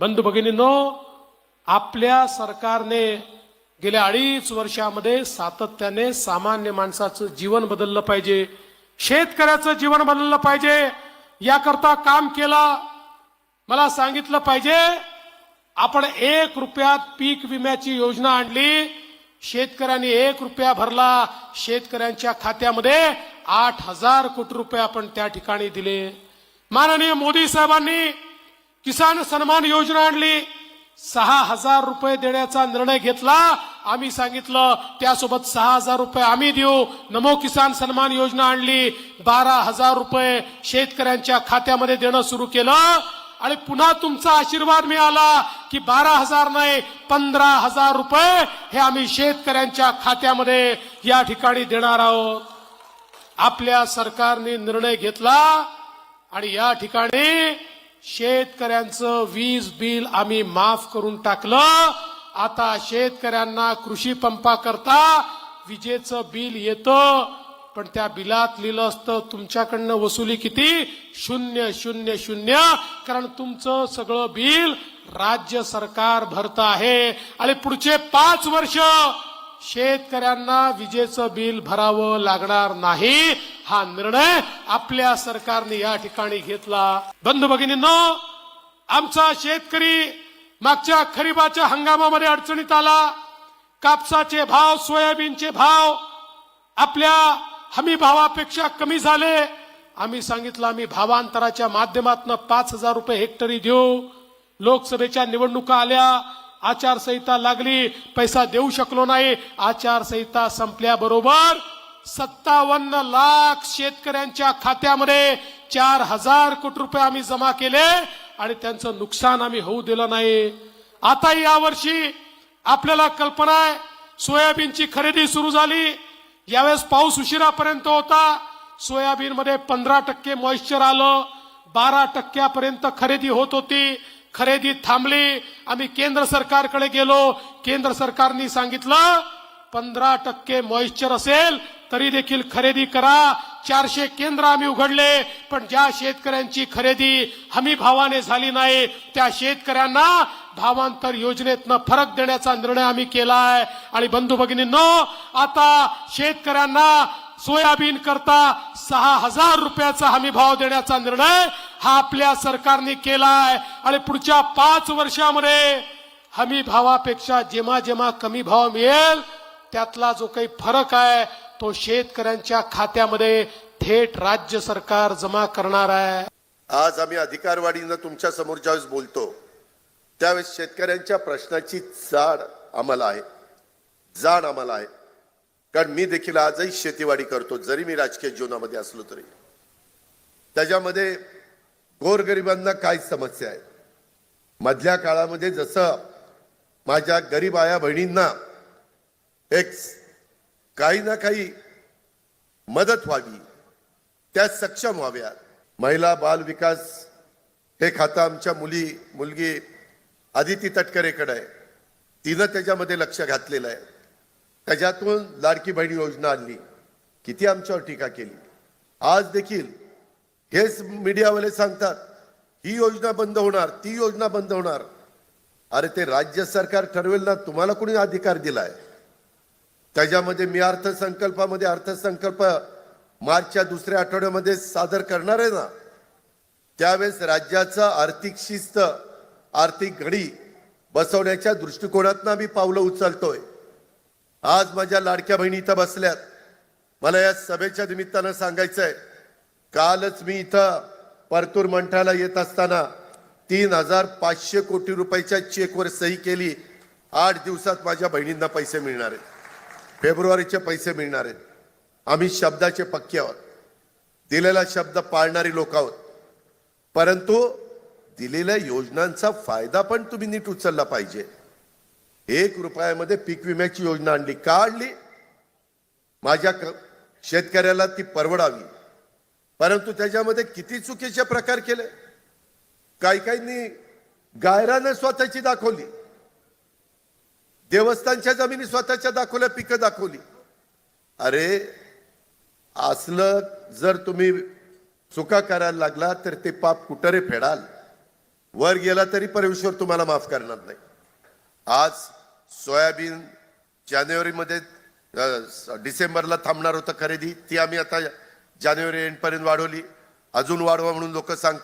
बंधू भगिनींनो आपल्या सरकारने गेल्या अडीच वर्षामध्ये सातत्याने सामान्य माणसाचं जीवन बदललं पाहिजे शेतकऱ्याचं जीवन बदललं पाहिजे याकरता काम केलं. मला सांगितलं पाहिजे आपण एक रुपयात पीक विम्याची योजना आणली शेतकऱ्यांनी एक रुपया भरला शेतकऱ्यांच्या खात्यामध्ये आठ हजार कोटी रुपये आपण त्या ठिकाणी दिले. माननीय मोदी साहेबांनी किसान सन्मान योजना आणली. सहा हजार रुपये देण्याचा निर्णय घेतला. आम्ही सांगितलं त्यासोबत सहा हजार रुपये आम्ही देऊ. नमो किसान सन्मान योजना आणली. बारा हजार रुपये शेतकऱ्यांच्या खात्यामध्ये देणं सुरू केलं. आणि पुन्हा तुमचा आशीर्वाद मिळाला की बारा हजार नाही पंधरा हजार रुपये हे आम्ही शेतकऱ्यांच्या खात्यामध्ये या ठिकाणी देणार आहोत. आपल्या सरकारने निर्णय घेतला आणि या ठिकाणी शेतकऱ्यांचं वीज बिल आम्ही माफ करून टाकलं. आता शेतकऱ्यांना कृषी पंपाकरता विजेचं बिल येतं. पण त्या बिलात लिहिलं असतं तुमच्याकडनं वसुली किती? शून्य शून्य शून्य. कारण तुमचं सगळं बिल राज्य सरकार भरत आहे. आणि पुढचे पाच वर्ष शेतकऱ्यांना विजेचं बिल भरावं लागणार नाही हा निर्णय आपल्या सरकारने या ठिकाणी घेतला. बंधू भगिनींनो आमचा शेतकरी मागच्या खरीपाच्या हंगामामध्ये अडचणीत आला. कापसाचे भाव सोयाबीनचे भाव आपल्या हमी भावापेक्षा कमी झाले. आम्ही सांगितलं आम्ही भावांतराच्या माध्यमातून पाच हजार रुपये हेक्टरी देऊ. लोकसभेच्या निवडणुका आल्या. आचारसंहिता लागली पैसा देऊ शकलो नाही. आचारसंहिता संपल्याबरोबर सत्तावन्न लाख शेतकऱ्यांच्या खात्यामध्ये चार हजार कोटी रुपये आम्ही जमा केले आणि त्यांचं नुकसान आम्ही होऊ दिलं नाही. आता यावर्षी आपल्याला कल्पना आहे सोयाबीनची खरेदी सुरू झाली. यावेळेस पाऊस उशिरापर्यंत होता. सोयाबीनमध्ये पंधरा टक्के मॉइश्चर आलं. बारा टक्क्यापर्यंत खरेदी होत होती. खरेदी थांबली. आम्ही केंद्र सरकारकडे गेलो. केंद्र सरकारने सांगितलं पंधरा टक्के मॉइश्चर असेल तरी देखील खरेदी करा. चारशे केंद्र आम्ही उघडले पण ज्या शेतकऱ्यांची खरेदी हमी भावाने झाली नाही त्या शेतकऱ्यांना भावांतर योजनेतनं फरक देण्याचा निर्णय आम्ही केलाय. आणि बंधू भगिनींनो आता शेतकऱ्यांना सोयाबीन करता सहा हजार रुपयाचा हमी भाव देण्याचा निर्णय हा आपल्या सरकारने केलाय. आणि पुढच्या पाच वर्षामध्ये हमी भावापेक्षा जेव्हा जेव्हा कमी भाव मिळेल. त्यातला जो काही फरक आहे तो शेतकऱ्यांच्या खात्यामध्ये थेट राज्य सरकार जमा करणार आहे. आज आम्ही अधिकारवाढीनं तुमच्यासमोर ज्यावेळेस बोलतो त्यावेळेस शेतकऱ्यांच्या प्रश्नाची जाण आम्हाला आहे. जाण आम्हाला आहे. कारण मी देखील आजही शेतीवाडी करतो जरी मी राजकीय जीवनामध्ये असलो तरी. त्याच्यामध्ये गोरगरिबांना काय समस्या आहे. मधल्या काळामध्ये जसं माझ्या गरीब आया बहिणींना एक काही ना काही मदत व्हावी त्या सक्षम व्हाव्या. महिला बाल विकास हे खातं आमच्या मुली मुलगी आदिती तटकरेकडे आहे. तिनं त्याच्यामध्ये लक्ष घातलेलं आहे. त्याच्यातून लाडकी बहीण योजना आणली. किती आमच्यावर टीका केली. आज देखील हेच मीडियावाले सांगतात ही योजना बंद होणार ती योजना बंद होणार. अरे ते राज्य सरकार ठरवेल ना तुम्हाला कोणी अधिकार दिलाय? त्याच्यामध्ये मी अर्थसंकल्पामध्ये अर्थसंकल्प मार्चच्या दुसऱ्या आठवड्यामध्ये सादर करणार आहे ना? त्यावेळेस राज्याचा आर्थिक शिस्त आर्थिक घडी बसवण्याच्या दृष्टिकोनातनं आम्ही पावलं उचलतोय. आज माझ्या लाडक्या बहिणी इथं बसल्यात. मला या सभेच्या निमित्तानं सांगायचं आहे कालच मी इथं परतूर मंठाला येत असताना तीन हजार पाचशे कोटी रुपयाच्या चेकवर सही केली. आठ दिवसात माझ्या बहिणींना पैसे मिळणार आहेत. फेब्रुवारीचे पैसे मिळणार आहेत. आम्ही शब्दाचे पक्के आहोत. दिलेला शब्द पाळणारी लोक आहोत. परंतु दिलेल्या योजनांचा फायदा पण तुम्ही नीट उचलला पाहिजे. एक रुपयामध्ये पीक विम्याची योजना आणली. का आणली? माझ्या क- शेतकऱ्याला ती परवडावी. परंतु त्याच्यामध्ये किती चुकीचे प्रकार केले? काही काहींनी गायरानं स्वतःची दाखवली. देवस्थानच्या जमिनी स्वतःच्या दाखवल्या पिकं दाखवली. अरे असलं जर तुम्ही चुका करायला लागला तर ते पाप कुठरे फेडाल? वर गेला तरी परमेश्वर तुम्हाला माफ करणार नाही. आज सोयाबीन जानेवारीमध्ये डिसेंबरला थांबणार होतं खरेदी ती आम्ही आता जानेवारी एंडपर्यंत वाढवली. अजून वाढवा म्हणून लोक सांगतात.